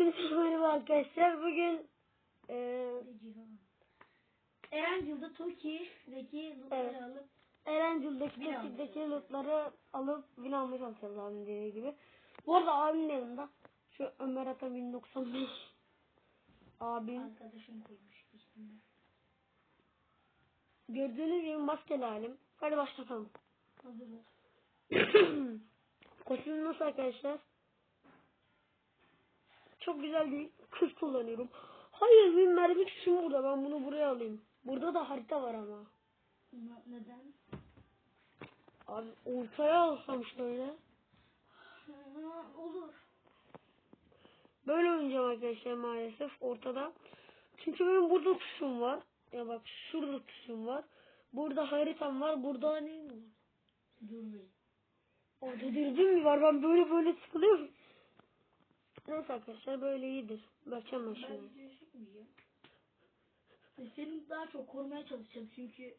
Hepinize merhaba arkadaşlar. Bugün eee Erencil'de Toki'deki lootları Evet. alıp Erencil'deki alacağız. lootları alıp win almaya çalışacağız abim dediği gibi. Bu arada abimin yanında şu Ömer Ata 1095 abim arkadaşım koymuş üstüne. gördüğünüz gibi maskeli halim. Hadi başlayalım. Hazırız. Koşulum nasıl arkadaşlar? Çok güzel bir kız kullanıyorum. Hayır benim mermi tuşum burada. Ben bunu buraya alayım. Burada da harita var ama. Ne- Neden? Abi ortaya alsam şöyle. Olur. Böyle oynayacağım arkadaşlar maalesef ortada. Çünkü benim burada tuşum var. Ya bak şurada tuşum var. Burada haritam var. Burada ne var? Dur be. Orada dürbün mü var? Ben böyle böyle sıkılıyorum. Neyse arkadaşlar böyle iyidir. Bakacağım ben Ben şimdi. çekmeyeceğim. E, Seni daha çok korumaya çalışacağım çünkü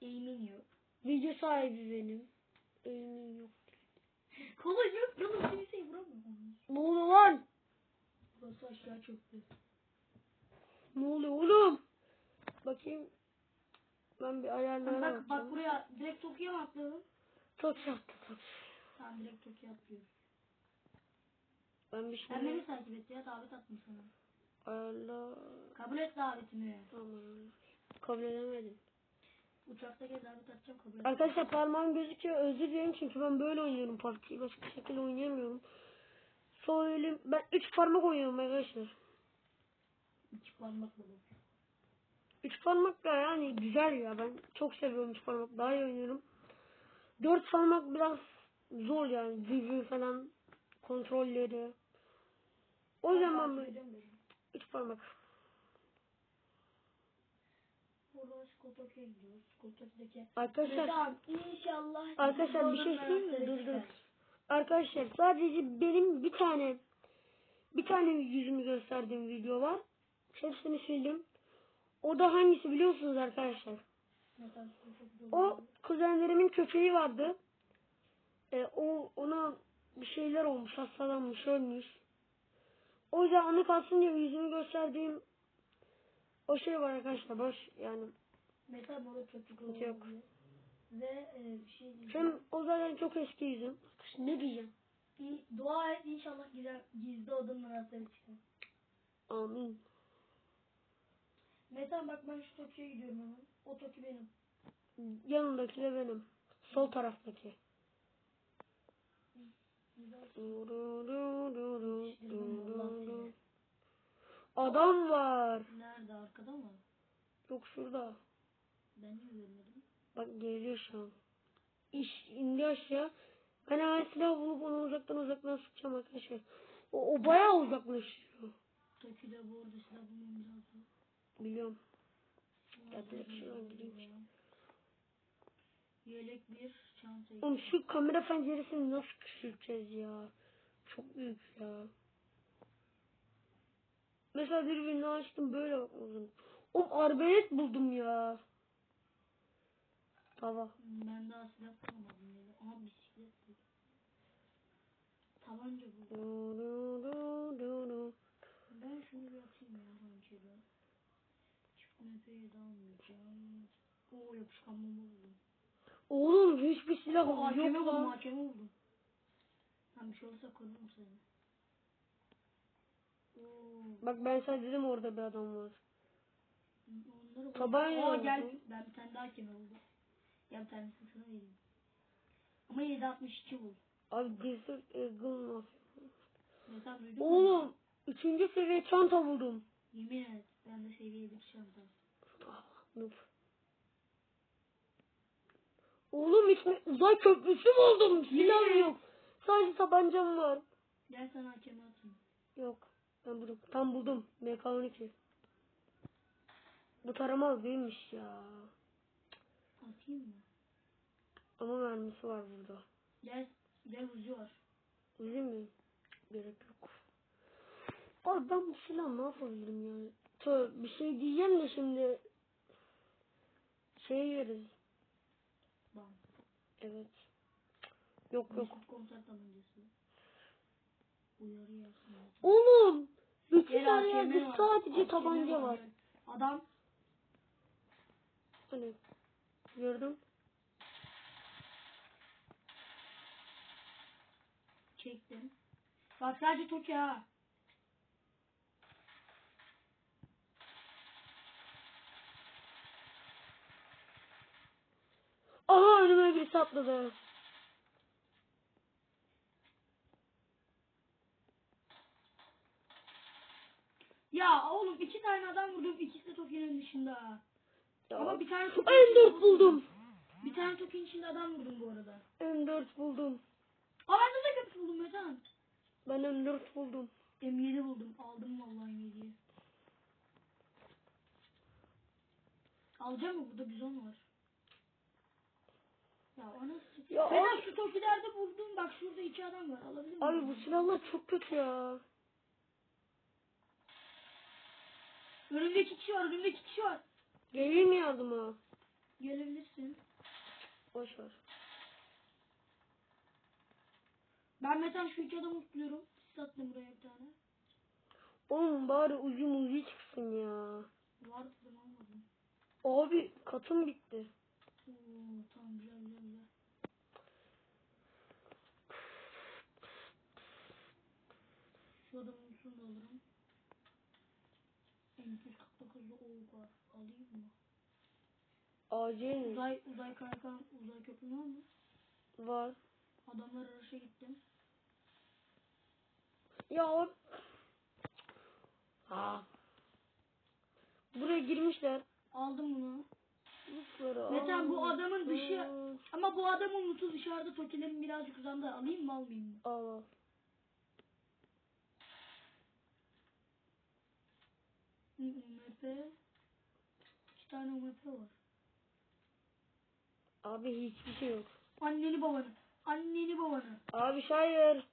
eğimin yok. Video sahibi benim. Eğimim yok. Kolay yok. Yalnız kimseyi vuramıyorum. Ne oluyor lan? Burası aşağı çöktü. Ne oluyor oğlum? Bakayım. Ben bir ayarlara Bak, bak buraya direkt atlayalım? Çok yaptı çok. Tamam direkt Toki'ye atlıyoruz. Ben bir Sen şey beni takip et ya davet attım sana. ayarla. Kabul et davetimi. Aman. Kabul edemedim. Uçakta gel davet atacağım kabul et. Arkadaşlar parmağım gözüküyor. Özür dilerim çünkü ben böyle oynuyorum PUBG'yi. Başka şekilde oynayamıyorum. Sol elim. Ben 3 parmak oynuyorum arkadaşlar. İki parmakla bu. 3 parmak da yani güzel ya. Ben çok seviyorum 3 parmak. Daha iyi oynuyorum. 4 parmak biraz zor yani. Düzgün falan kontrolleri. O zaman ben ediyorum beni. 3 parmak. Buradan gidiyoruz. Arkadaşlar Tamam inşallah. Arkadaşlar bir şey söyleyeyim mi? Dur dur. Arkadaşlar sadece benim bir tane bir tane yüzümü gösterdiğim video var. Hepsini sildim. O da hangisi biliyorsunuz arkadaşlar? O kuzenlerimin köpeği vardı. E, o ona bir şeyler olmuş, hastalanmış, ölmüş. O yüzden onu kalsın diye yüzümü gösterdiğim o şey var arkadaşlar. Boş yani. Metal balık köpük Sıkıntı yok. Ve e, bir şey diyeceğim. Hem o zaten çok eski yüzüm. Ne diyeceğim? İyi, dua et inşallah gizli, gizli odanın anahtarı çıkar. Amin. Metal bak ben şu Tokyo'ya gidiyorum hemen. O Tokyo benim. Yanındaki de benim. Sol taraftaki. Adam var. Nerede arkada mı? Yok şurada. Ben niye görmedim? Bak geliyor şu an. İş indi aşağı. Ben hemen silah bulup onu uzaktan uzaktan sıkacağım arkadaşlar. O, o bayağı uzaklaşıyor. Tokyo'da bu arada silah bulmamız lazım. Biliyorum. Ya direkt şuradan gideyim. Yelek bir çanta. Oğlum şu kamera penceresini nasıl küçülteceğiz ya? Çok büyük ya. Mesela dürbünü açtım böyle bakmadım. Oğlum arbelet buldum ya. Tava. Ben daha silah bulamadım yere. Aha bisiklet buldum. Tabanca buldum. Du, du, du, du. Ben şunu bir atayım ya hançeri. Çift mepeyi de almayacağım. Oo yapışkan bomba buldum. Oğlum hiçbir silah Oo, hakeme yok buldum lan. hakeme buldum. Tamam bir şey olursa korurum seni. Oo. Bak ben sana dedim orada bir adam var. Onları Tabanca Aa, gel ben bir tane daha hakeme buldum. Gel bir tanesini sana vereyim. Ama 762 bul. Abi Desert Eagle nasıl? Mesela duydun mu? Oğlum üçüncü seviye çanta buldum. Yemin et. Ben de seviye bir çanta. Noob. Oğlum içme uzay köprüsü buldum. Silah Ne? yok. Sadece tabancam var. Gel sana hakeme atayım. Yok. Ben buldum. Tam buldum. MK12. Bu tarama büyümüş ya. Atayım mı? Ama mermisi var burada. Gel. Gel var. Öyle mi? Gerek yok. Abi ben bu silah ne yapabilirim yani? Tö, bir şey diyeceğim de şimdi şey yeriz. Evet. Yok yok. Oğlum tane AKM yerde sadece tabanca var. Adam Hani gördüm. çektim. Bak sadece Toki ha. Aha önüme birisi atladı. Ya oğlum iki tane adam vurdum ikisi de Toki'nin dışında. Ya. Ama bir tane Toki M4 buldum. Bir tane Toki'nin içinde adam vurdum bu arada. M4 buldum. Aa ben de köprü buldum Metan. Ben M4 buldum. M7 buldum. Aldım vallahi M7'yi. Alacağım mı? Burada bizon var. Ya anasını. Ya abi- şu Toki'lerde buldum. Bak şurada iki adam var. Alabilir miyim? Abi bu silahlar çok kötü ya. Önümde iki kişi var. Önümde iki kişi var. Geleyim mi yardıma? Gelebilirsin. Boş ver. Ben Metan şu iki adamı tutuyorum. Sis attım buraya bir tane. Oğlum bari uzun uzi çıksın ya. Var dedim almadım. Abi katım bitti. Oo tamam güzel güzel de alırım. M249'da oğuk var. Alayım mı? Acil? Uzay, uzay kaykan, uzay köprü var mı? Var. Adamlar arışa gittim. Ya o... Aa. Buraya girmişler. Aldım bunu. Lütfen Metan bu adamın dışı... Ama bu adamın lootu dışarıda tokilerin birazcık uzandı. Alayım mı almayayım mı? Al al. UMP. İki tane UMP var. Abi hiçbir şey yok. Anneni babanı. Anneni babanı. Abi hayır.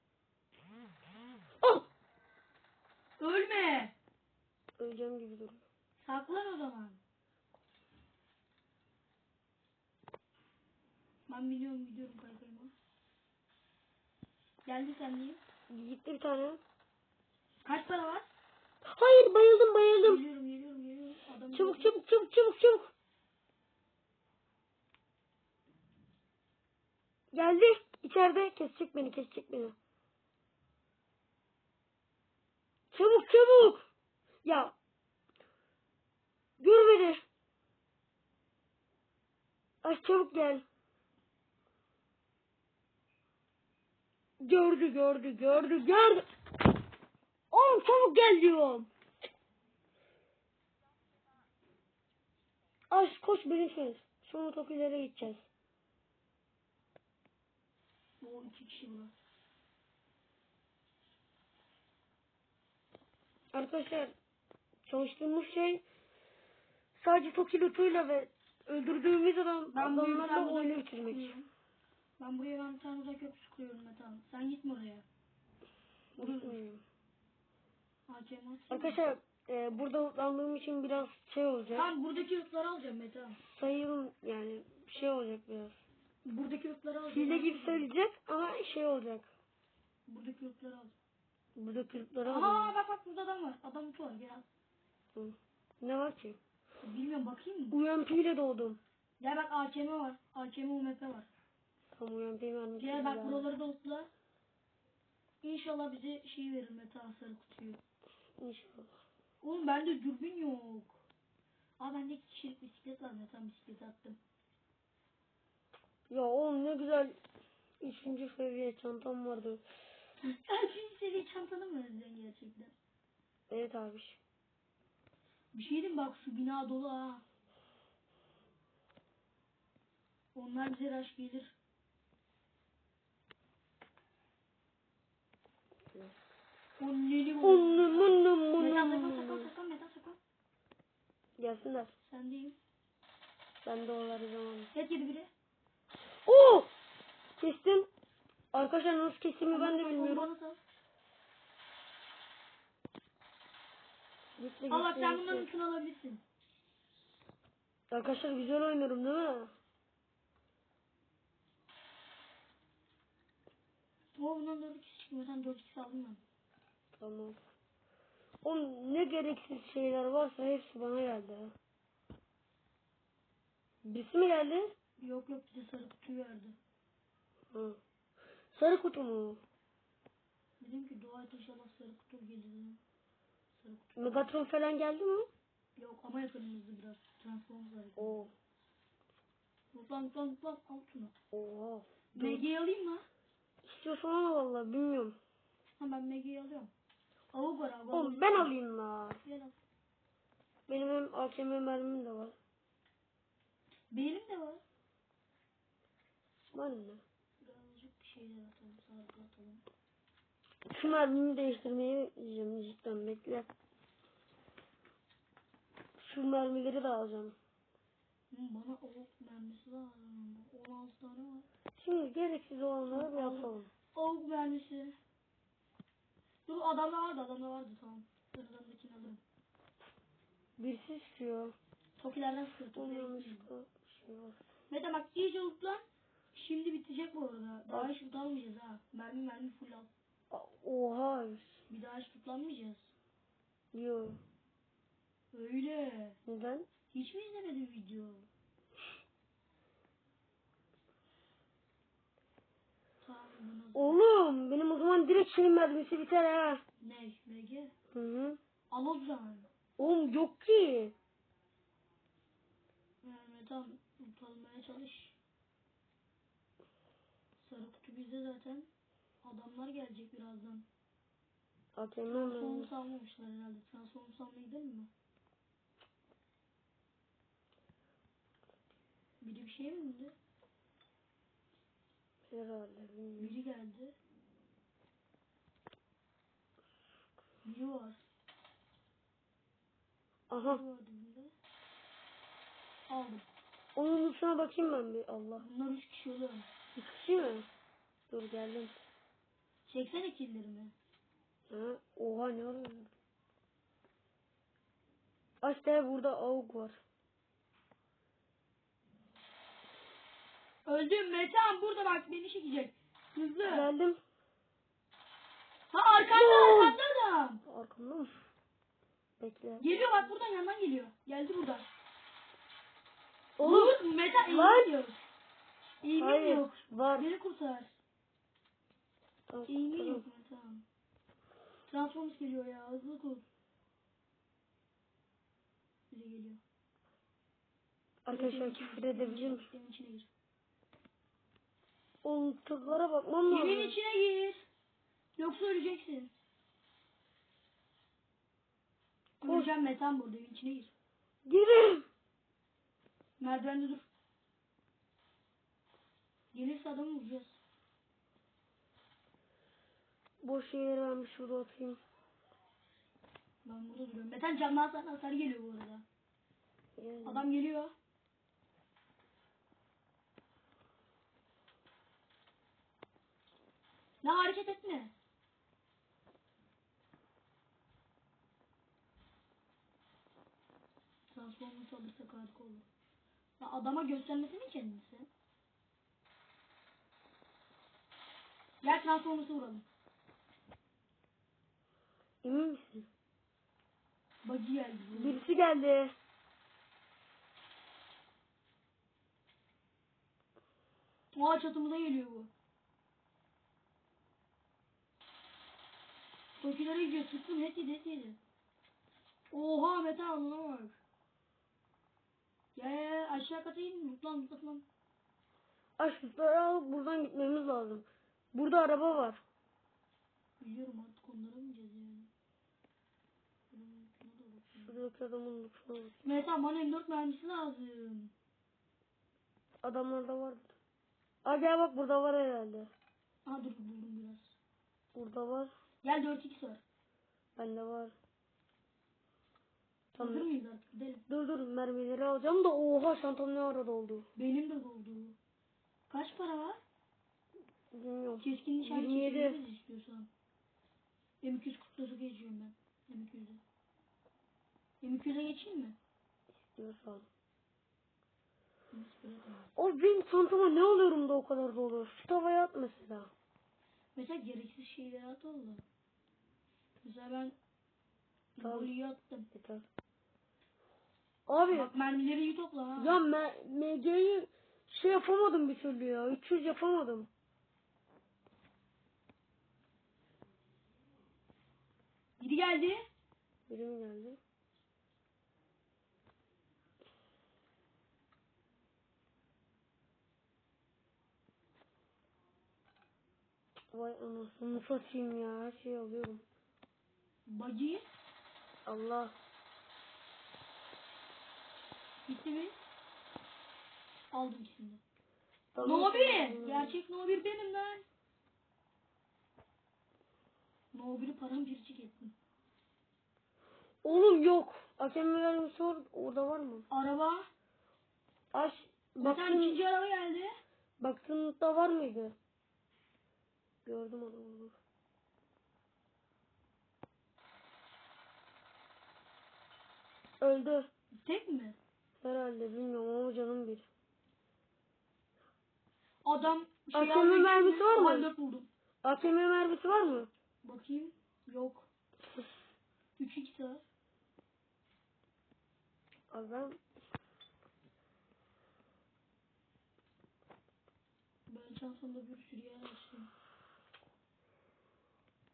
Oh! Ölme. Öleceğim gibi duruyor. Saklan o zaman. Ben biliyorum gidiyorum kaykayıma. Geldi sen diyeyim. Gitti bir tane. Kaç para var? Hayır bayıldım bayıldım. Geliyorum geliyorum geliyorum. Adam Çabuk çabuk çabuk çabuk çabuk. Geldi. İçeride kesecek beni kesecek beni. Çabuk çabuk. Ya. Gör beni. Ay çabuk gel. Gördü gördü gördü gördü. Oğlum çabuk gel diyorum. Ay koş söz. Sonra tokilere gideceğiz. O iki kişi burada. Arkadaşlar çalıştığımız şey sadece Toki lootuyla ve öldürdüğümüz adam Ben tane oyunu bitirmek. Ben buraya ben bir tane uzay köprüsü kuruyorum Metan. Sen gitme oraya. Dur atsana. Arkadaşlar e, burada lootlandığım için biraz şey olacak. Tamam buradaki ırkları alacağım Metan. Sayılım yani şey olacak biraz. Buradaki ırkları alacağım. Hile gibi sayılacak ama şey olacak. Buradaki ırkları al. Burada kırıkları Aa alacağım. bak bak burada adam var. Adam var gel. Hı. Ne var ki? Bilmiyorum bakayım mı? UMP ile doğdum. Gel bak AKM var. AKM UMP var. Tam UMP'yi vermek Gel bak buraları da lootla. İnşallah bize şey verir Meta sarı kutuyu. İnşallah. Oğlum bende dürbün yok. Aa bende kişilik bisiklet var Meta bisiklet attım. Ya oğlum ne güzel üçüncü seviye çantam vardı. Üçüncü seviye çantanı mı özledin gerçekten? Evet abi. Bir şey diyeyim bak şu bina dolu ha. Onlar bize rush gelir. Onlu munlu munlu. Gelsinler. Sen değil. Ben de oları zaman. Tek yedi biri. Oo! Kestim. Arkadaşlar nasıl kestiğimi ben de bilmiyorum. Sal. Gitti Allah gitti sen gitti. üstünü alabilirsin. Arkadaşlar güzel oynuyorum değil mi? O bundan 4 kişi çıkmıyor. Sen 4 kişi aldın mı? Tamam. Oğlum ne gereksiz şeyler varsa hepsi bana geldi. Birisi mi geldi? Yok yok bir de sarı kutu verdi. Hı. Sarı kutu mu? Dedim ki dua et inşallah sarı kutu gelir. Sarı kutu. Megatron falan geldi mi? Yok ama yakınımızda biraz. Transformers var. Oo. Lütfen lütfen lütfen al şunu. Oha. MG'yi alayım mı? İstiyorsan ama vallahi bilmiyorum. Ha ben MG'yi alıyorum. Avuk var abi. Oğlum ben alayım la. Al. Benim hem AKM mermim de var. Benim de var. Var ne? Birazcık bir şeyler atalım. Sargı atalım. Şu mermimi değiştirmeyi diyeceğim cidden bekle. Şu mermileri de alacağım. Hı, bana avuk mermisi lazım. 16 tane var. Şimdi gereksiz olanları bir yapalım. Avuk mermisi. Dur adamda vardı adamda vardı tamam. Ben adamdakini alırım. Birisi istiyor. Tokilerden yanlışlıkla şey. Mete bak iyice unutlan. Şimdi bitecek bu arada. Daha hiç tutanmayacağız ha. Mermi mermi full al. Oha. Bir daha hiç tutlanmayacağız. Yo. Öyle. Neden? Hiç mi izlemedin video? Tamam bunu. Oğlum benim o zaman direkt şeyin mermisi biter ha. Ne? MG? Hı hı. Al o zaman. Oğlum yok ki. Yani tamam. Tutalmaya çalış. Sarı kutu bizde zaten. Adamlar gelecek birazdan. AKM mermisi. Transformers almamışlar herhalde. Transformers almaya gidelim mi? Biri bir şey mi indi? Herhalde. Biri geldi. Biri var. Aha. Dibinde. Aldım. Onun üstüne bakayım ben bir. Allah. Bunlar üç kişi oluyor. Bir kişi mi? Dur geldim. Çeksene killerimi. Ha? Oha ne oluyor? İşte burada avuk var. Öldüm Metehan burada bak beni çekecek. Hızlı. Geldim. Ha arkanda arkanda adam. Arkamda mı? Bekle. Geliyor bak buradan yandan geliyor. Geldi buradan. Oğlum. Vur Metehan eğimin yok. Eğimin Hayır. yok. Var. Beni kurtar. Tamam, Eğimin tamam. yok Metehan. Transformers geliyor ya hızlı kur. Biri geliyor. Arkadaşlar küfür edebilir miyim? Evin içine gir. Oğlum tırlara bakmam lazım. içine gir. Yoksa öleceksin. Öleceğim Metan burada içine gir. Girin. Merdivende dur. Gelirse adamı vuracağız. Boş ben bir şurada atayım. Ben burada duruyorum. Metan camdan hasar geliyor bu arada. Yani. Adam geliyor. Ne hareket etme. Transformers alırsak harika olur. Ya adama göstermesini kendisi. Gel Transformers'ı vuralım. Emin misin? Bacı geldi. Birisi geldi. Oha çatımıza geliyor bu. Gidiyor. Sıktım net yedi net yedi. Oha Mete alnına bak. Gel, gel aşağı kata in. Mutlan mutlan. Aşkları alıp buradan gitmemiz lazım. Burada araba var. Biliyorum artık onlara mı gideceğiz yani. Şuradaki adamın lütfuna bak. Mete bana M4 mermisi lazım. Adamlarda var. Aa gel bak burada var herhalde. Aa dur buldum biraz. Burada var. Gel 4x var. Bende var. Hazır Tamam. mıyız artık gidelim. Dur dur mermileri alacağım da oha çantam ne ara doldu. Benim de doldu. Kaç para var? Bilmiyorum. Keskin nişan 27. çekebiliriz istiyorsan. M249'a geçiyorum ben. M200'e. M200'e geçeyim mi? Bırakın. O benim çantama ne alıyorum da o kadar dolu. Şu tavaya at mesela. Mesela gereksiz şeyler at oldu. Mesela ben Tamam. Golü attım. Yeter. Abi Bak mermileri iyi topla ha. ya MG'yi şey yapamadım bir türlü ya. 300 yapamadım. Biri geldi. Biri mi geldi? Vay anasını satayım ya. Her şeyi alıyorum. Bacı. Allah. Gitti mi? Aldım ikisini. Tamam. No 1. Gerçek No 1 benim lan. No 1'i paramparçık ettim. Oğlum yok. Hakem verelim sor. Orada var mı? Araba. Aç. Bir tane Baktın, ikinci araba geldi. baktığınızda var mıydı? Gördüm adamı. Öldü. Tek mi? Herhalde bilmiyorum ama canım bir. Adam şey aldı, mermisi var mı? Dört buldum. AKM mermisi var mı? Bakayım. Yok. 3 2 var. Adam Ben çantamda bir sürü yer açtım.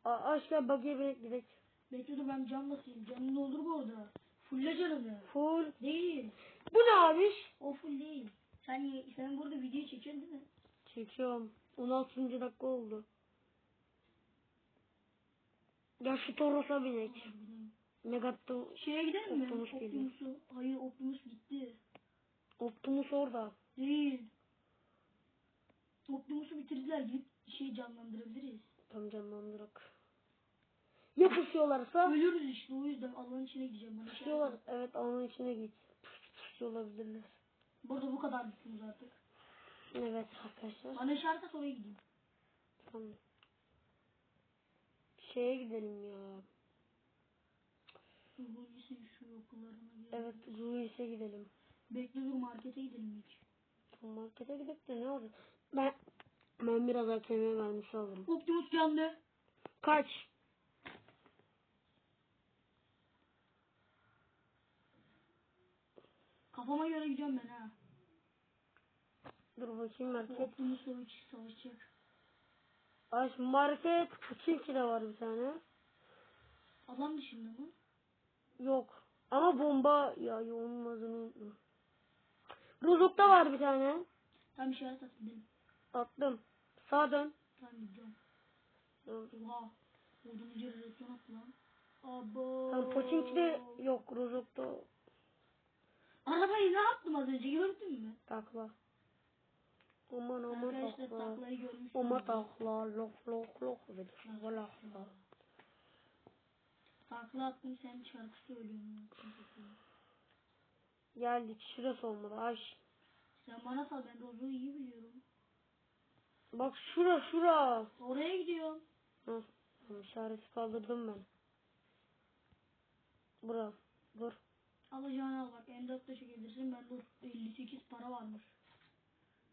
A- aşağı bug'e binek gidek. Bekle dur ben cam basayım. Canın ne olur bu orada? Fulle canını. Full. Değil. Bu ne abi? O full değil. Sen, sen burada video çekiyorsun değil mi? Çekiyorum. 16. dakika oldu. Ya şu Toros'a binek. Megatron Şeye gidelim mi? Optimus. Optimus'u. Hayır Optimus gitti. Optimus orada. Değil. Optimus'u bitirdiler. Gidip şey canlandırabiliriz. Tam canlandırak. Ya pusuyorlarsa? Ölürüz işte o yüzden alanın içine gideceğim. Bana şey Pusuyorlar. yapma. Evet alanın içine git. Pusuyor olabilirler. Burada bu kadar bittiniz artık. Evet arkadaşlar. Bana işaret at oraya gideyim. Tamam. Şeye gidelim ya. Hulusi'nin şu okullarına gidelim. Evet Ruins'e gidelim. Bekle dur markete gidelim ilk. Markete gidip de ne olur? Ben ben biraz AKM mermisi alırım. Optimus geldi. Kaç? Kafama göre gidiyorum ben ha. Dur bakayım market. Savaş, savaşacak. Aç market. Puçinki de var bir tane. Adam dışında mı? Yok. Ama bomba ya olmazını unutma. Rozok'ta var bir tane. Tam işaret at gidelim. Attım. Sağa dön. Tamam gidiyorum. Oha. Yere reton attı lan. Abo. Tamam Pochinki'de yok. Rozok'ta Yaptım az önce gördün mü? takla. Aman aman Arkadaşlar takla. taklayı. Aman takla. Lok lok lok. Valla. Takla attım sen şarkı söylüyorsun. Geldik. Şurası olmadı. Aç. Sen bana sal ben Rozo'yu iyi biliyorum. Bak şura şura. Oraya gidiyorum. Hı. İşareti kaldırdım ben. Bura. Dur. Alacağını al bak M4'te çekebilirsin. Ben dur 58 para varmış.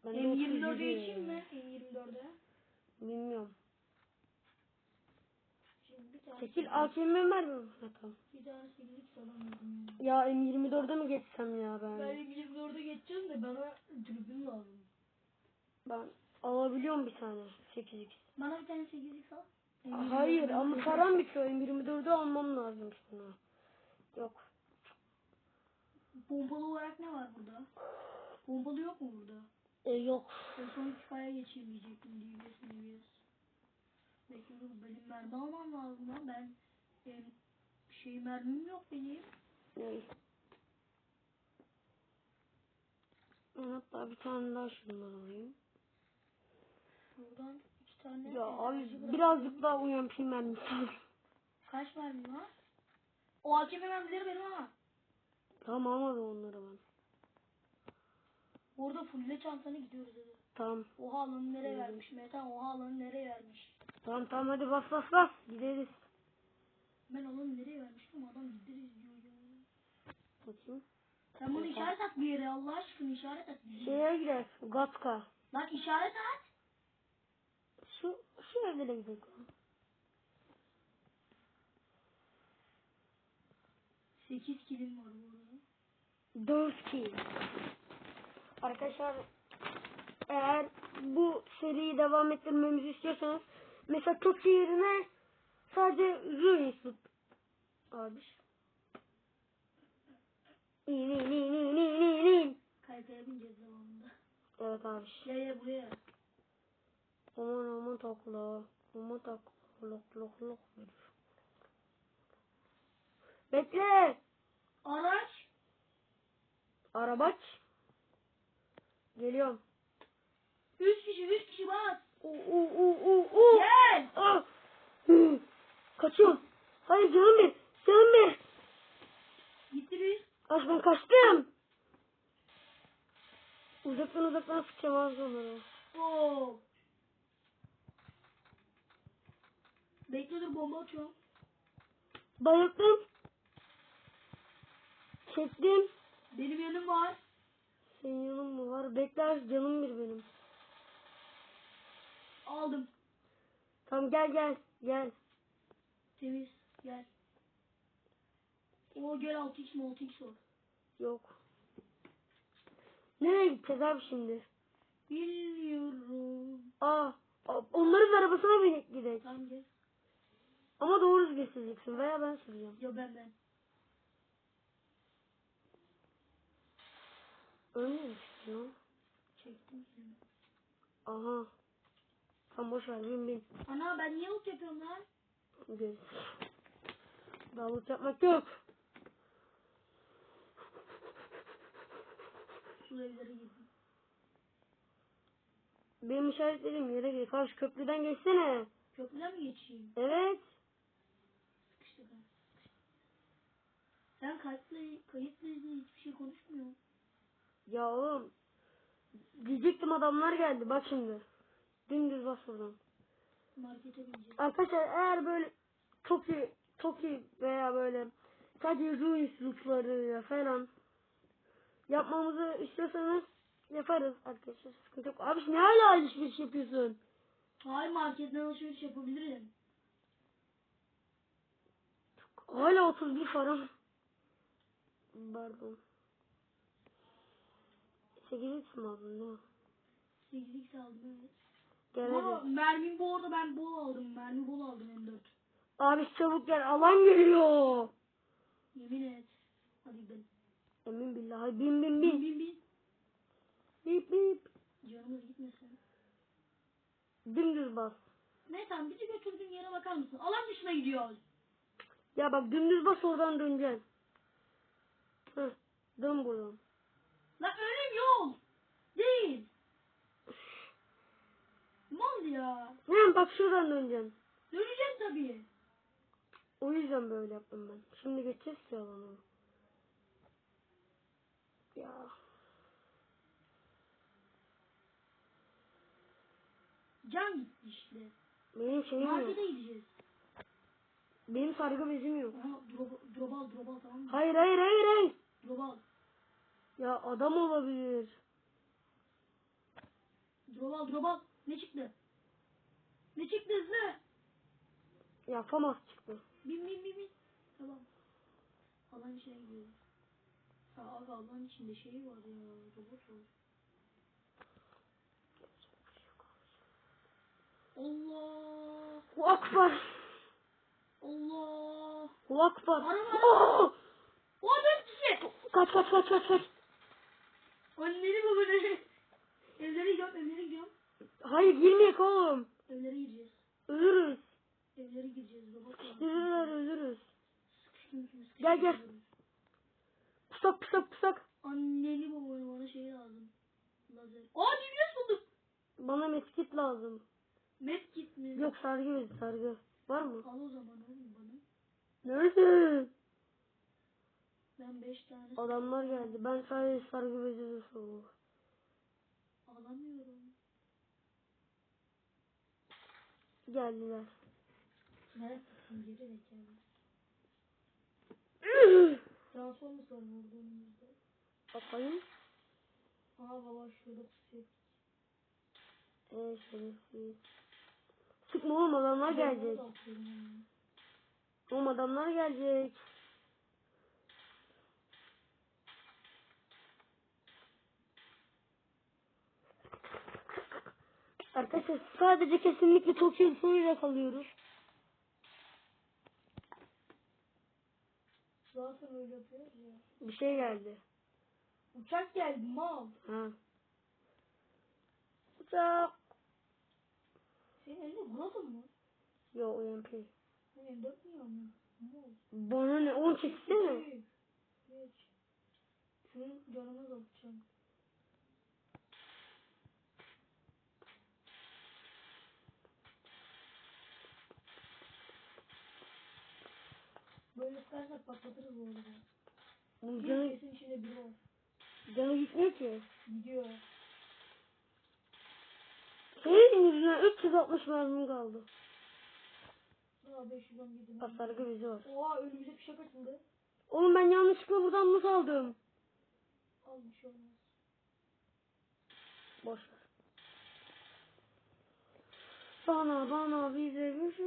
Ben de M24'e 37 geçeyim mi? M24'e. Bilmiyorum. Çekil AKM mermi. Ha, tamam. bir tane 8'lik falan yedim ya. Ya M24'e mi geçsem ya ben? Ben M24'e geçeceğim de bana tribün lazım. Ben alabiliyorum bir tane 8x. Bana bir tane 8'lik al. Hayır ama param bitiyor. M24'ü almam lazım sonra. Yok. Pompalı olarak ne var burada? Pompalı yok mu burada? E, yok. Ben son geçeyim diyecektim DBS DBS. Bekle dur benim mermi almam lazım lan ben benim şey mermim yok benim. Ne? Hatta bir tane daha şundan alayım. Buradan iki tane Ya abi enerji bırak. birazcık daha uyan pil mermisi. Kaç mermim var? O AKM mermileri benim ama. Tamam almadım onları ben. Orada fulle çantanı gidiyoruz dedi. Tamam. Oha alanı nereye vermiş Metan oha alanı nereye vermiş. Tamam tamam hadi bas bas bas. Gideriz. Ben alanı nereye vermiştim adam gideriz diyor ya. Bakayım. Sen bunu işaret at bir yere Allah aşkına işaret at. bir yere. Şeye gidelim. Gatka. Lan işaret at. Şu, şu evlere gidelim. 8 kilim var bu. 4 kill. Arkadaşlar eğer bu seriyi devam ettirmemizi istiyorsanız mesela Toki yerine sadece Ruins tut. Abi. İn in in in in in in. Kaykaya bineceğiz zamanında. Evet abi. Gel gel buraya. Aman aman takla. Aman takla. Lok lok lok. Bekle. Araç. Arabaç. Geliyorum. 3 kişi 3 kişi bas. U u u u. Gel. Ah! Kaçıyorum. Hayır canım bir. Gitti bir. Aç ben kaçtım. Uzaktan uzaktan sıkacağım ağzı onları. Oo. Bekle dur bomba atıyorum. Bayıldım. Çektim. Benim yanım var. Senin yanın mı var? Bekler canım bir benim. Aldım. Tamam gel gel. Gel. Temiz. Gel. O gel 6x mi 6x var. Yok. Nereye gideceğiz abi şimdi? Bilmiyorum. Aa, a- onların arabasına binip gidelim. Tamam gel. Ama doğru düzgün süreceksin veya ben süreceğim. Yo ben ben. Ölmüyormuş ya. Çektim seni. Aha. Tam boş ver bin bin. Ana ben niye ult yapıyorum lan? Göz. Davut yapmak yok. Şu evlere girdim. Benim işaretlediğim yere gir. Karşı köprüden geçsene. Köprüden mi geçeyim? Evet. Sıkıştı ben. Sen kayıtlı, kayıtlı ilgili hiçbir şey konuşmuyorsun. Ya oğlum. Diyecektim adamlar geldi. Bak şimdi. Dümdüz bas buradan. Markete bineceğiz. Arkadaşlar eğer böyle çok iyi, çok iyi veya böyle sadece ruins lootlarıyla falan yapmamızı istiyorsanız yaparız arkadaşlar. Sıkıntı yok. Abi ne hala alışveriş yapıyorsun? Hayır marketten alışveriş yapabilirim. Hala 31 param. Pardon. 8 isim aldın mi? 8x aldım evet. Gel Ama hadi. mermi bu arada ben bol aldım. Mermi bol aldım M4. Abi çabuk gel alan geliyor. Yemin et. Hadi ben. Emin billahi bin bin Bin bin. bin bin. Bip bip. Canımız gitmesin. Dümdüz bas. Ne tamam bizi götürdüğün yere bakar mısın? Alan dışına gidiyoruz. Ya bak dümdüz bas oradan döneceksin. Heh, dön buradan. Öyle bir yol. Değil. Mal ya. Hemen bak şuradan döneceksin. Döneceğim tabii. O yüzden böyle yaptım ben. Şimdi geçeceğiz ki alanı. Ya. Can gitti işte. Benim şeyim yok. Markete gideceğiz. Benim sargı bezim yok. Aha drop, drop al drop al tamam mı? Hayır hayır hayır hayır. Drop al. Ya adam olabilir. Drop al drop al. Ne çıktı? Ne çıktı hızlı? Ya FAMAS çıktı. Bin bin bin bin. Tamam. Alan içine gidiyoruz. Ya abi alan içinde şey var ya. Robot var. Allah. Akbar. Allah. Akbar. Araba. Oh! O dört kişi. Kaç kaç kaç kaç kaç. Anneni babanı. Evlere gidiyorum evlere gidiyorum. Hayır girmeyek oğlum. Evlere gireceğiz. Ölürüz. Evlere gireceğiz. Var. Ölürler ölürüz. Gel, gel. Pusak pusak pusak. Anneni babanı bana şey lazım. Lazer. Aa dünya buldum. Bana meskit lazım. Met git mi? Yok sargı bezi sargı. Var mı? Al o zaman oğlum bana. Nerede? Ben beş tane Adamlar geldi. Ben sadece sargı bezi soğuk. alamıyorum. Geldiler. Ettim geri zekalı. Transformers var burada önümüzde. Bakayım. Aa baba şurada pusuyor. Eee şerefsiz. Çıkma oğlum adamlar gelecek. Oğlum adamlar gelecek. Arkadaşlar sadece kesinlikle Tokyo sonuyla kalıyoruz. Zaten öyle yapıyoruz ya. Bir şey geldi. Uçak geldi mal. Ha. Uçak. Senin elinde Grotto mu? Yo UMP. M4 mi ama? Mal. Bana ne? Onu çeksene. Geç. Senin canını atacağım. Böyle sıkarsak patlatırız bu arada. Bir canı, kesin içinde biri var. canı gitmiyor ki. Gidiyor. Senin yüzünden 360 mermim kaldı. Aa 510 gidim. Asargı bizi var. Oha önümüze fişek açıldı. Oğlum ben yanlışlıkla buradan nasıl aldım? Al bir şey olmaz. Boş ver. Bana bana bize bir şey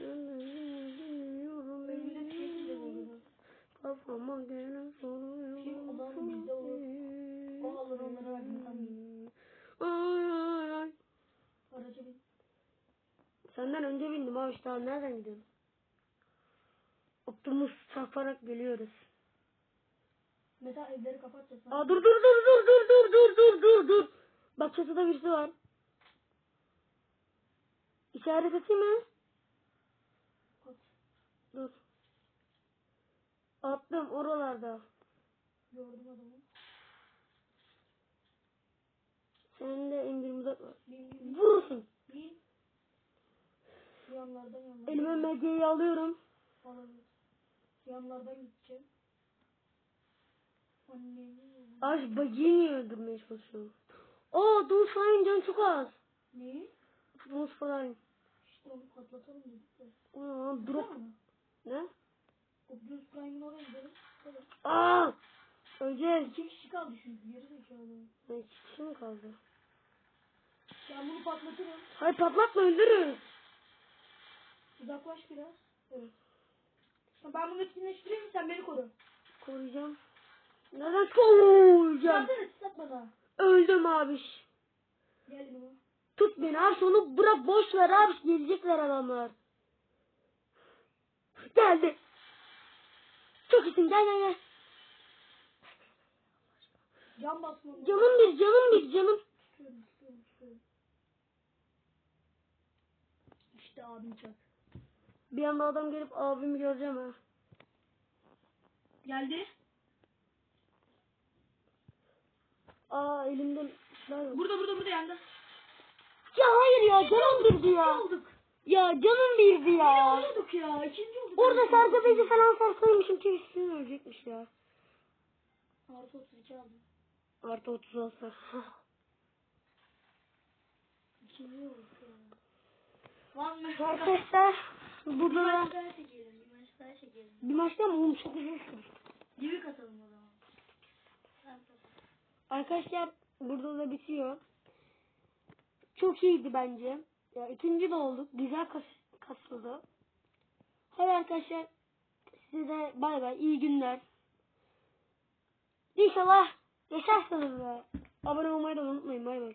bilmiyorum Önümüze fişek gidiyor bu arada. Kafama gelen soruyor. Kim adam bizde olur. O alır onları verdim sandım. Ay ay ay. Araca bin. Senden önce bindim abi işte nereden gidiyorsun? Optimus çarparak geliyoruz. Mesela evleri kapatacağız. Aa dur dur dur dur dur dur dur dur dur dur. Bak çatıda birisi var. İşaret atayım mı? At. Dur. Attım oralarda. Gördüm adamı. Senin de M24 var. Bin bin bin. Vurursun. bin. Yanlardan yanlardan. Elime MG'yi alıyorum. Alalım. Yanlardan gideceğim. Annemi. Aç bagiyi niye öldürmeye çalışıyorum? Aa dur Şahin can çok az. Ne? Optimus Prime. İşte onu patlatalım dedik de. Aa drop. Ne? Optimus Prime'in oraya gidelim. Aa! Öleceğiz. İki kişi kaldı çünkü. Geri zekalı. Ne iki kişi mi kaldı? Ben bunu patlatırım. Hayır patlatma öldürürüz. Uzaklaş biraz. Evet. Ben bunu etkinleştireyim sen beni koru. Koruyacağım. Neden koruyacağım? Zaten ıslat bana. Öldüm abiş. Gel yanıma. Tut beni abi onu bırak boş ver abi gelecekler adamlar. Geldi. Çok iyisin gel gel gel. Can basmam. Canım bir canım bir canım. İşte abim çak. Bir anda adam gelip abimi göreceğim ha. Geldi. Aa elimde silah yok. Burada burada burada yanda. Ya hayır ya canım birdi ya. olduk. Ya canım birdi ya. olduk ya. İkinci olduk. Orada sargı bezi falan sarsaymışım çevisinin ölecekmiş ya. Artı 32 aldım. Artı 30 olsa. İkinci olduk ya. Lan mı? Arkadaşlar Bir burada maç daha çekelim. Bir maç daha çekelim. bir maçta mı oğlum çok uzun sürdü. Divi katalım o zaman. Arkadaşlar burada da bitiyor. Çok iyiydi bence. Ya ikinci de olduk. Güzel kas kasıldı. Hadi arkadaşlar size bay bay iyi günler. İnşallah yaşarsınız ve abone olmayı da unutmayın bay bay.